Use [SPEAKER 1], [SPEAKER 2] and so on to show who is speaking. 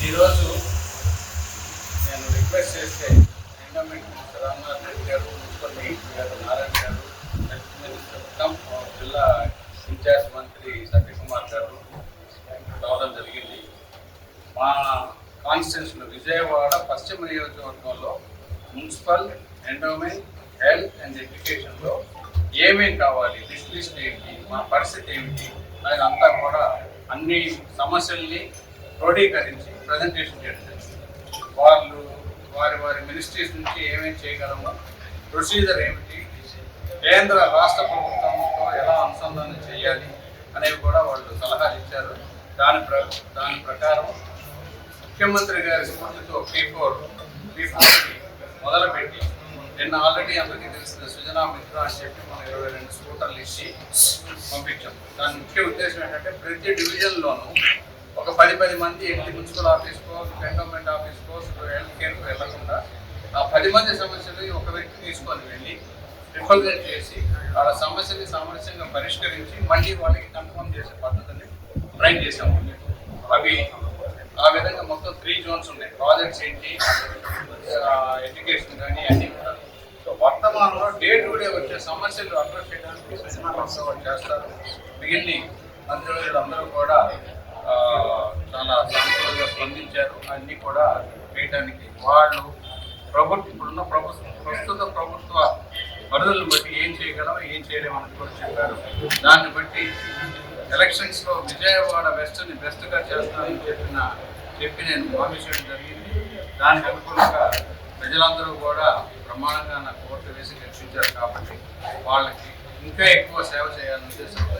[SPEAKER 1] ఈరోజు నేను రిక్వెస్ట్ చేస్తే ఎండోమెంట్ మినిస్టర్ రామ్నాథ్ రెడ్డి గారు మున్సిపల్ మినిస్టర్ గారు నారాయణ గారు హెల్త్ మినిస్టర్ ఉత్తమ్ జిల్లా ఇన్ఛార్జ్ మంత్రి సత్యకుమార్ గారు రావడం జరిగింది. మా కాన్స్టిట్యూన్సీలో విజయవాడ పశ్చిమ నియోజకవర్గంలో మున్సిపల్ ఎండోమెంట్ హెల్త్ అండ్ ఎడ్యుకేషన్లో ఏమేం కావాలి లిస్ట్ లిస్ట్ ఏంటి మా పరిస్థితి ఏమిటి అనేది అంతా కూడా అన్ని సమస్యల్ని క్రోడీకరించి ప్రజెంటేషన్ చేయడం వాళ్ళు వారి వారి మినిస్ట్రీస్ నుంచి ఏమేం చేయగలము ప్రొసీజర్ ఏమిటి కేంద్ర రాష్ట్ర ప్రభుత్వంతో ఎలా అనుసంధానం చేయాలి అనేవి కూడా వాళ్ళు సలహాలు ఇచ్చారు. దాని ప్ర దాని ప్రకారం ముఖ్యమంత్రి గారి స్ఫూర్తితో పీ ఫోర్ పీ ఫోర్ మొదలుపెట్టి నిన్న ఆల్రెడీ అందరికీ తెలిసిన సుజనా మిత్ర అని చెప్పి మనం ఇరవై రెండు స్కూటర్లు ఇచ్చి పంపించాం. దాని ముఖ్య ఉద్దేశం ఏంటంటే ప్రతి డివిజన్లోనూ ఒక పది పది మంది ఎన్ని మున్సిపల్ ఆఫీస్కో ఎండోమెంట్ ఆఫీస్కో హెల్త్ కేర్కు వెళ్ళకుండా ఆ పది మంది సమస్యలు ఒక వ్యక్తి తీసుకొని వెళ్ళి రిప్రజెంట్ చేసి వాళ్ళ సమస్యని సామరస్యంగా పరిష్కరించి మళ్ళీ వాళ్ళకి కన్ఫర్మ్ చేసే పద్ధతిని ట్రైన్ చేసాము అవి ఆ విధంగా మొత్తం త్రీ జోన్స్ ఉన్నాయి. ప్రాజెక్ట్స్ ఏంటి ఎడ్యుకేషన్ కానీ అన్నీ కూడా. సో వర్తమానంలో డే టు డే వచ్చే సమస్యలు అడ్రస్ చేయడానికి చేస్తారు. మిగిలిన మంత్రివర్యులు అందరూ కూడా చాలా సానుకూలంగా స్పందించారు. అన్నీ కూడా చేయడానికి వాళ్ళు ప్రభుత్వం ఇప్పుడున్న ప్రభుత్వం ప్రస్తుత ప్రభుత్వ పరిధులను బట్టి ఏం చేయగలం ఏం చేయలేమని కూడా చెప్పారు. దాన్ని బట్టి ఎలక్షన్స్లో విజయవాడ వెస్ట్ని బెస్ట్గా చేస్తానని చెప్పిన చెప్పి నేను హామీ జరిగింది. దానికి అనుకూలంగా ప్రజలందరూ కూడా బ్రహ్మాండంగా నాకు ఓట్లు వేసి రక్షించారు కాబట్టి వాళ్ళకి ఇంకా ఎక్కువ సేవ చేయాలనే ఉద్దేశంతో